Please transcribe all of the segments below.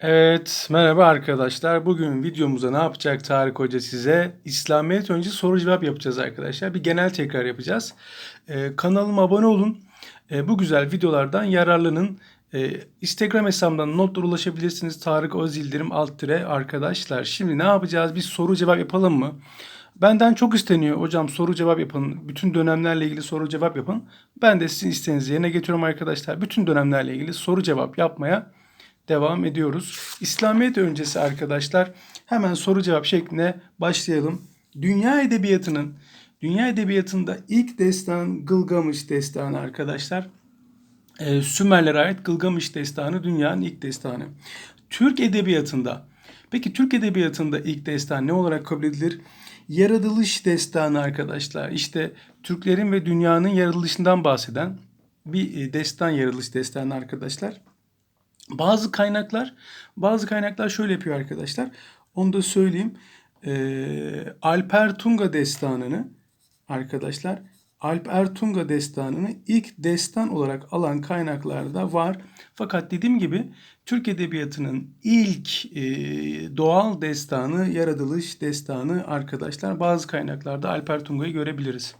Evet, merhaba arkadaşlar. Bugün videomuzda ne yapacak Tarık Hoca size? İslamiyet önce soru cevap yapacağız arkadaşlar. Bir genel tekrar yapacağız. Ee, kanalıma abone olun. Ee, bu güzel videolardan yararlanın. Ee, Instagram hesabımdan notlar ulaşabilirsiniz. Tarık Özildirim alt tire arkadaşlar. Şimdi ne yapacağız? Bir soru cevap yapalım mı? Benden çok isteniyor hocam soru cevap yapın. Bütün dönemlerle ilgili soru cevap yapın. Ben de sizin isteğinizi yerine getiriyorum arkadaşlar. Bütün dönemlerle ilgili soru cevap yapmaya devam ediyoruz. İslamiyet öncesi arkadaşlar hemen soru cevap şeklinde başlayalım. Dünya edebiyatının Dünya edebiyatında ilk destan Gılgamış destanı arkadaşlar. Ee, Sümerlere ait Gılgamış destanı dünyanın ilk destanı. Türk edebiyatında Peki Türk edebiyatında ilk destan ne olarak kabul edilir? Yaratılış destanı arkadaşlar. İşte Türklerin ve dünyanın yaratılışından bahseden bir e, destan yaratılış destanı arkadaşlar. Bazı kaynaklar, bazı kaynaklar şöyle yapıyor arkadaşlar. Onu da söyleyeyim. Ee, Alper Tunga destanını arkadaşlar Alp Ertunga destanını ilk destan olarak alan kaynaklarda var. Fakat dediğim gibi Türk Edebiyatı'nın ilk e, doğal destanı, yaratılış destanı arkadaşlar bazı kaynaklarda Alper Tunga'yı görebiliriz.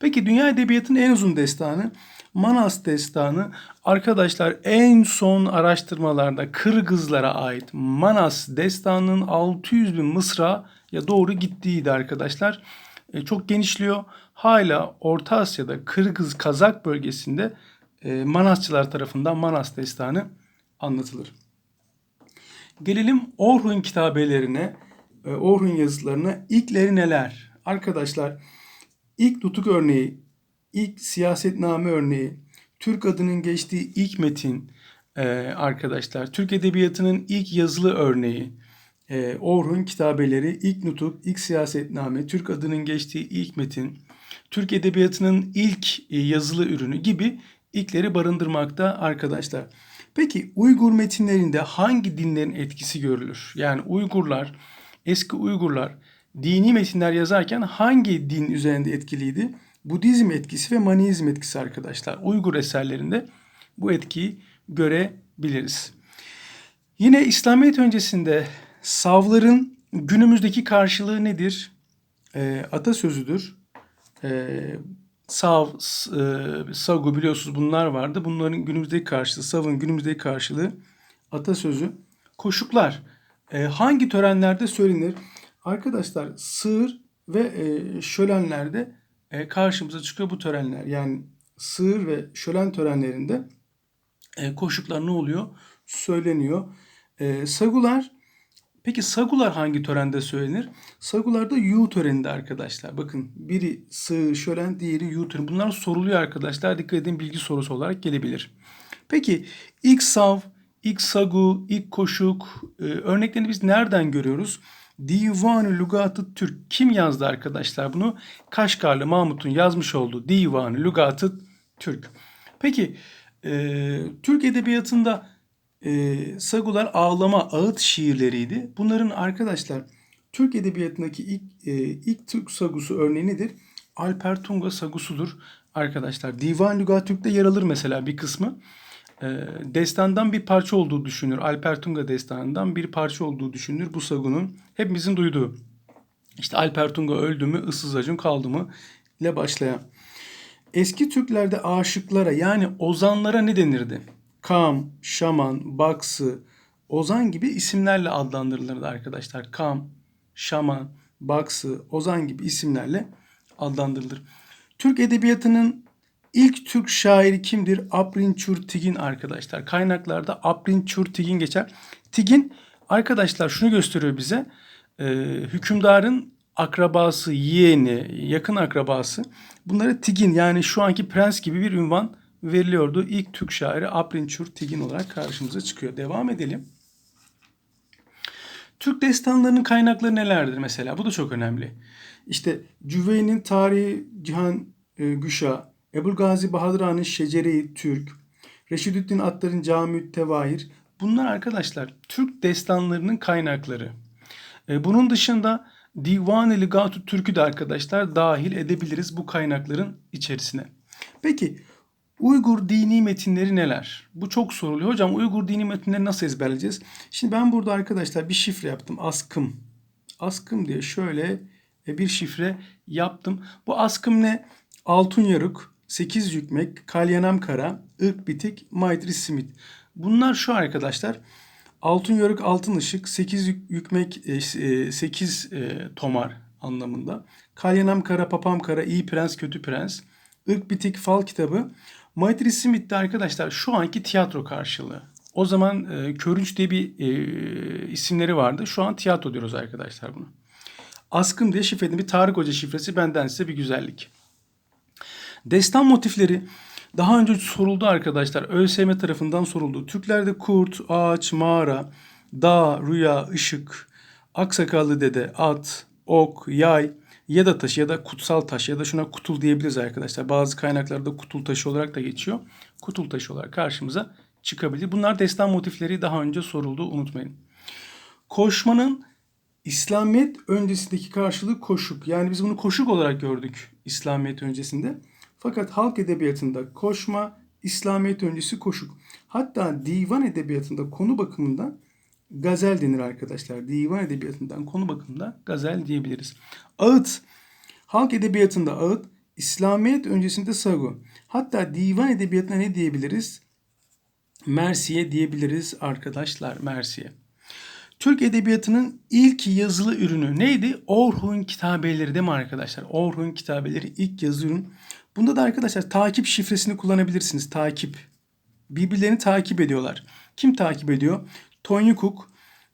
Peki Dünya Edebiyatı'nın en uzun destanı Manas destanı arkadaşlar en son araştırmalarda Kırgızlara ait Manas destanının 600 bin mısra ya doğru gittiğiydi arkadaşlar. E, çok genişliyor. Hala Orta Asya'da Kırgız Kazak bölgesinde e, Manasçılar tarafından Manas destanı anlatılır. Gelelim Orhun kitabelerine, e, Orhun yazılarına. İlkleri neler? Arkadaşlar ilk tutuk örneği ilk siyasetname örneği, Türk adının geçtiği ilk metin e, arkadaşlar, Türk Edebiyatı'nın ilk yazılı örneği, e, Orhun kitabeleri, ilk nutuk, ilk siyasetname, Türk adının geçtiği ilk metin, Türk Edebiyatı'nın ilk e, yazılı ürünü gibi ilkleri barındırmakta arkadaşlar. Peki Uygur metinlerinde hangi dinlerin etkisi görülür? Yani Uygurlar, eski Uygurlar dini metinler yazarken hangi din üzerinde etkiliydi? Budizm etkisi ve Maniizm etkisi arkadaşlar. Uygur eserlerinde bu etkiyi görebiliriz. Yine İslamiyet öncesinde savların günümüzdeki karşılığı nedir? E, atasözüdür. E, sav, e, sagu biliyorsunuz bunlar vardı. Bunların günümüzdeki karşılığı, savın günümüzdeki karşılığı atasözü. Koşuklar e, hangi törenlerde söylenir? Arkadaşlar sığır ve e, şölenlerde e, karşımıza çıkıyor bu törenler. Yani sığır ve şölen törenlerinde e, koşuklar ne oluyor? Söyleniyor. E, sagular Peki sagular hangi törende söylenir? Sagular da yu töreninde arkadaşlar. Bakın biri sığır, şölen, diğeri yu töreni. Bunlar soruluyor arkadaşlar. Dikkat edin bilgi sorusu olarak gelebilir. Peki ilk sav, ilk sagu, ilk koşuk e, örneklerini biz nereden görüyoruz? Divan-ı Lugat-ı Türk. Kim yazdı arkadaşlar bunu? Kaşgarlı Mahmut'un yazmış olduğu Divan-ı Lugat-ı Türk. Peki e, Türk Edebiyatı'nda e, sagular ağlama ağıt şiirleriydi. Bunların arkadaşlar Türk Edebiyatı'ndaki ilk, e, ilk Türk sagusu örneği nedir? Alper Tunga sagusudur arkadaşlar. Divan Lugat Türk'te yer alır mesela bir kısmı destandan bir parça olduğu düşünür. Alper Tunga destanından bir parça olduğu düşünür bu sagunun. Hepimizin duyduğu. İşte Alper Tunga öldü mü, ıssız acun kaldı mı ile başlayan. Eski Türklerde aşıklara yani ozanlara ne denirdi? Kam, şaman, baksı, ozan gibi isimlerle adlandırılırdı arkadaşlar. Kam, şaman, baksı, ozan gibi isimlerle adlandırılır. Türk edebiyatının İlk Türk şairi kimdir? Abrinçur Tigin arkadaşlar. Kaynaklarda Abrinçur Tigin geçer. Tigin arkadaşlar şunu gösteriyor bize. E, hükümdarın akrabası, yeğeni, yakın akrabası. Bunlara Tigin yani şu anki prens gibi bir ünvan veriliyordu. İlk Türk şairi Abrinçur Tigin olarak karşımıza çıkıyor. Devam edelim. Türk destanlarının kaynakları nelerdir mesela? Bu da çok önemli. İşte Cüveyni'nin tarihi Cihan e, Güşa, Ebul Gazi Bahadır Han'ın Şecere-i Türk, Reşidüddin Attar'ın Cami Tevahir. Bunlar arkadaşlar Türk destanlarının kaynakları. E, bunun dışında Divan-ı Ligatu Türk'ü de arkadaşlar dahil edebiliriz bu kaynakların içerisine. Peki Uygur dini metinleri neler? Bu çok soruluyor. Hocam Uygur dini metinleri nasıl ezberleyeceğiz? Şimdi ben burada arkadaşlar bir şifre yaptım. Askım. Askım diye şöyle e, bir şifre yaptım. Bu askım ne? Altın yarık, 8 yükmek, kalyanam kara, ırk bitik, maydri simit. Bunlar şu arkadaşlar. Altın yörük, altın ışık, 8 yükmek, 8 e, e, tomar anlamında. Kalyanam kara, papam kara, iyi prens, kötü prens. Irk bitik, fal kitabı. Maitri Smith de arkadaşlar şu anki tiyatro karşılığı. O zaman e, Körünç diye bir e, isimleri vardı. Şu an tiyatro diyoruz arkadaşlar bunu. Askım diye şifreli bir Tarık Hoca şifresi benden size bir güzellik. Destan motifleri daha önce soruldu arkadaşlar. ÖSYM tarafından soruldu. Türklerde kurt, ağaç, mağara, dağ, rüya, ışık, aksakallı dede, at, ok, yay, ya da taş ya da kutsal taş ya da şuna kutul diyebiliriz arkadaşlar. Bazı kaynaklarda kutul taşı olarak da geçiyor. Kutul taşı olarak karşımıza çıkabilir. Bunlar destan motifleri daha önce soruldu unutmayın. Koşmanın İslamiyet öncesindeki karşılığı koşuk. Yani biz bunu koşuk olarak gördük İslamiyet öncesinde. Fakat halk edebiyatında koşma, İslamiyet öncesi koşuk. Hatta divan edebiyatında konu bakımından gazel denir arkadaşlar. Divan edebiyatından konu bakımında gazel diyebiliriz. Ağıt. Halk edebiyatında ağıt, İslamiyet öncesinde sagu. Hatta divan edebiyatına ne diyebiliriz? Mersiye diyebiliriz arkadaşlar. Mersiye. Türk Edebiyatı'nın ilk yazılı ürünü neydi? Orhun kitabeleri değil mi arkadaşlar? Orhun kitabeleri ilk yazılı ürün. Bunda da arkadaşlar takip şifresini kullanabilirsiniz. Takip. Birbirlerini takip ediyorlar. Kim takip ediyor? Tonyukuk,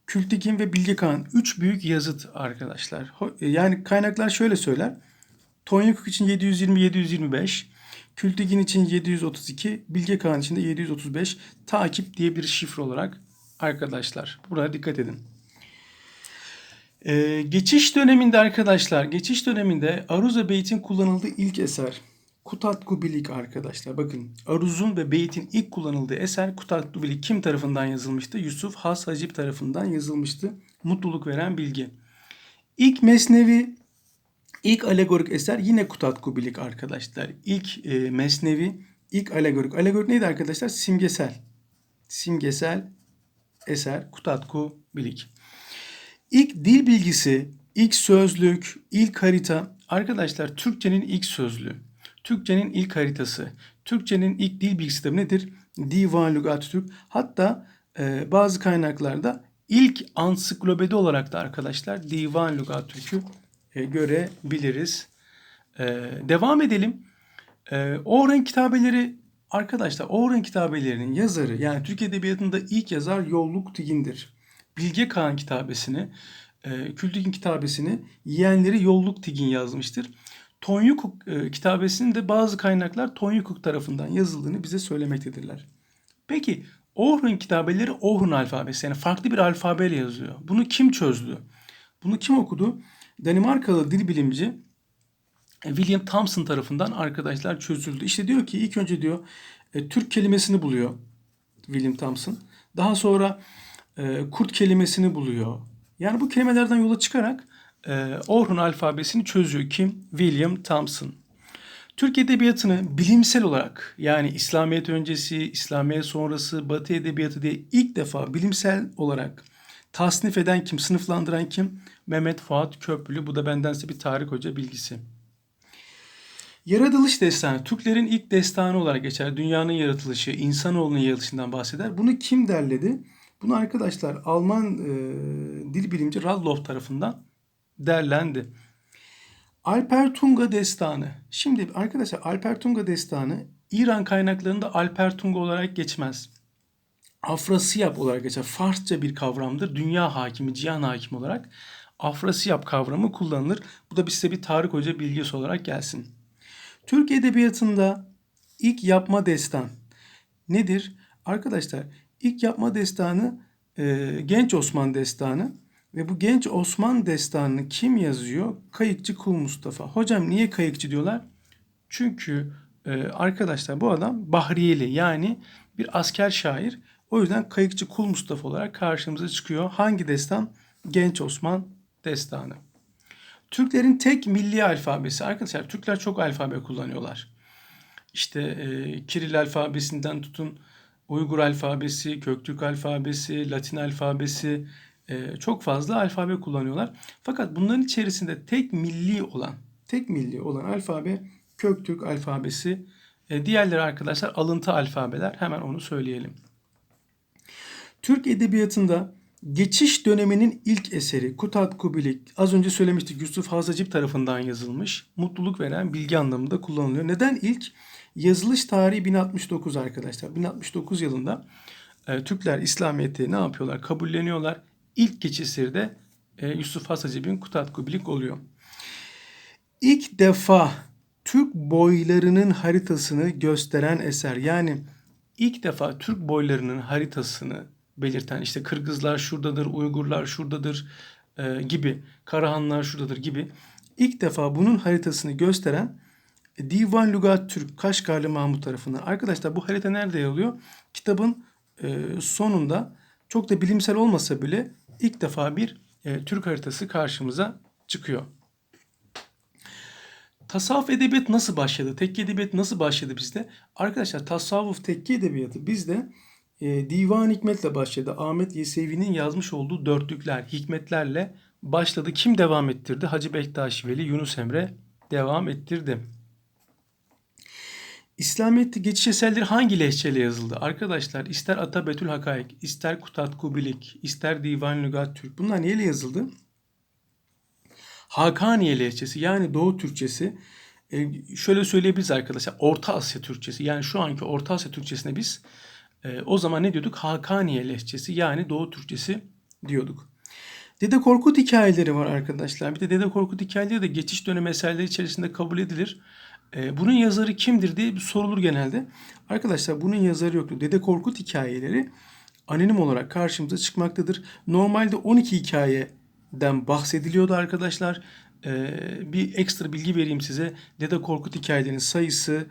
Kültekin ve Bilge Kağan. Üç büyük yazıt arkadaşlar. Yani kaynaklar şöyle söyler. Tonyukuk için 720-725, Kültekin için 732, Bilge Kağan için de 735 takip diye bir şifre olarak arkadaşlar. Buraya dikkat edin. Ee, geçiş döneminde arkadaşlar, geçiş döneminde Aruza Beyt'in kullanıldığı ilk eser Kutatku Bilik arkadaşlar. Bakın Aruz'un ve Beyt'in ilk kullanıldığı eser Kutatku Bilik kim tarafından yazılmıştı? Yusuf Has Hacip tarafından yazılmıştı. Mutluluk veren bilgi. İlk mesnevi, ilk alegorik eser yine Kutatku Bilik arkadaşlar. İlk e, mesnevi, ilk alegorik. Alegorik neydi arkadaşlar? Simgesel. Simgesel eser Kutatku Bilik. İlk dil bilgisi, ilk sözlük, ilk harita arkadaşlar Türkçenin ilk sözlüğü. Türkçenin ilk haritası. Türkçenin ilk dil bilgisi de nedir? Divan Lügat Türk. Hatta e, bazı kaynaklarda ilk ansiklopedi olarak da arkadaşlar Divan Lügat Türk'ü e, görebiliriz. E, devam edelim. E, Orhan kitabeleri arkadaşlar Orhan kitabelerinin yazarı yani Türk Edebiyatı'nda ilk yazar Yolluk Tigin'dir. Bilge Kağan kitabesini, e, Kültükin kitabesini yeğenleri Yolluk Tigin yazmıştır. Tonyukuk e, kitabesinin de bazı kaynaklar Tonyukuk tarafından yazıldığını bize söylemektedirler. Peki Ohrun kitabeleri Ohrun alfabesi yani farklı bir alfabeyle yazıyor. Bunu kim çözdü? Bunu kim okudu? Danimarkalı dil bilimci e, William Thompson tarafından arkadaşlar çözüldü. İşte diyor ki ilk önce diyor e, Türk kelimesini buluyor William Thompson. Daha sonra e, kurt kelimesini buluyor. Yani bu kelimelerden yola çıkarak e, Orhun alfabesini çözüyor. Kim? William Thompson. Türk Edebiyatı'nı bilimsel olarak yani İslamiyet öncesi, İslamiyet sonrası, Batı Edebiyatı diye ilk defa bilimsel olarak tasnif eden kim, sınıflandıran kim? Mehmet Fuat Köprülü. Bu da benden size bir tarih hoca bilgisi. Yaratılış destanı, Türklerin ilk destanı olarak geçer. Dünyanın yaratılışı, insanoğlunun yaratılışından bahseder. Bunu kim derledi? Bunu arkadaşlar Alman e, dil bilimci Rallof tarafından derlendi. Alper Tunga Destanı. Şimdi arkadaşlar Alper Tunga Destanı İran kaynaklarında Alper Tunga olarak geçmez. Afrasiyap olarak geçer. Farsça bir kavramdır. Dünya hakimi, cihan hakimi olarak Afrasiyap kavramı kullanılır. Bu da size bir Tarık Hoca bilgisi olarak gelsin. Türk Edebiyatı'nda ilk yapma destan nedir? Arkadaşlar ilk yapma destanı e, Genç Osman Destanı. Ve bu genç Osman destanını kim yazıyor? Kayıkçı Kul Mustafa. Hocam niye kayıkçı diyorlar? Çünkü e, arkadaşlar bu adam Bahriyeli yani bir asker şair. O yüzden Kayıkçı Kul Mustafa olarak karşımıza çıkıyor. Hangi destan? Genç Osman destanı. Türklerin tek milli alfabesi. Arkadaşlar Türkler çok alfabe kullanıyorlar. işte e, Kiril alfabesinden tutun Uygur alfabesi, Köktürk alfabesi, Latin alfabesi çok fazla alfabe kullanıyorlar. Fakat bunların içerisinde tek milli olan, tek milli olan alfabe Köktürk alfabesi. E, diğerleri arkadaşlar alıntı alfabeler. Hemen onu söyleyelim. Türk edebiyatında geçiş döneminin ilk eseri Kutat Kubilik az önce söylemiştik Yusuf Hazrecip tarafından yazılmış. Mutluluk veren bilgi anlamında kullanılıyor. Neden ilk? Yazılış tarihi 1069 arkadaşlar. 1069 yılında e, Türkler İslamiyet'i ne yapıyorlar? Kabulleniyorlar. İlk geçiş eseri de e, Yusuf Hazrecip'in Kutat Kubilik oluyor. İlk defa Türk boylarının haritasını gösteren eser. Yani ilk defa Türk boylarının haritasını belirten işte Kırgızlar şuradadır, Uygurlar şuradadır e, gibi, Karahanlar şuradadır gibi ilk defa bunun haritasını gösteren Divan Lugat Türk Kaşgarlı Mahmut tarafından. Arkadaşlar bu harita nerede yer alıyor? Kitabın e, sonunda çok da bilimsel olmasa bile ilk defa bir e, Türk haritası karşımıza çıkıyor. Tasavvuf edebiyat nasıl başladı? Tekke edebiyat nasıl başladı bizde? Arkadaşlar tasavvuf tekke edebiyatı bizde e, Divan Hikmet'le başladı. Ahmet Yesevi'nin yazmış olduğu dörtlükler, hikmetlerle başladı. Kim devam ettirdi? Hacı Bektaş Veli, Yunus Emre devam ettirdi. İslamiyet'te geçiş eserleri hangi lehçeyle yazıldı? Arkadaşlar ister Atabetül Hakaik, ister Kutat Kubilik, ister Divan Lügat Türk. Bunlar neyle yazıldı? Hakaniye lehçesi yani Doğu Türkçesi. E, şöyle söyleyebiliriz arkadaşlar. Orta Asya Türkçesi. Yani şu anki Orta Asya Türkçesine biz e, o zaman ne diyorduk? Hakaniye lehçesi yani Doğu Türkçesi diyorduk. Dede Korkut hikayeleri var arkadaşlar. Bir de Dede Korkut hikayeleri de geçiş dönemi eserleri içerisinde kabul edilir. E, bunun yazarı kimdir diye sorulur genelde. Arkadaşlar bunun yazarı yoktur. Dede Korkut hikayeleri anonim olarak karşımıza çıkmaktadır. Normalde 12 hikayeden bahsediliyordu arkadaşlar. E, bir ekstra bilgi vereyim size. Dede Korkut hikayelerinin sayısı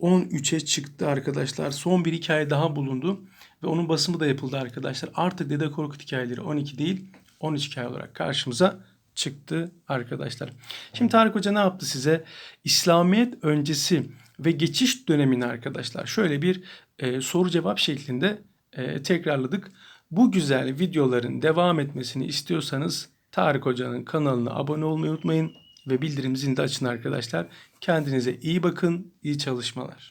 13'e çıktı arkadaşlar. Son bir hikaye daha bulundu. Ve onun basımı da yapıldı arkadaşlar. Artık Dede Korkut hikayeleri 12 değil 13 hikaye olarak karşımıza çıktı arkadaşlar. Şimdi Tarık Hoca ne yaptı size? İslamiyet öncesi ve geçiş dönemini arkadaşlar şöyle bir e, soru cevap şeklinde e, tekrarladık. Bu güzel videoların devam etmesini istiyorsanız Tarık Hoca'nın kanalına abone olmayı unutmayın ve bildirim zilini de açın arkadaşlar. Kendinize iyi bakın, iyi çalışmalar.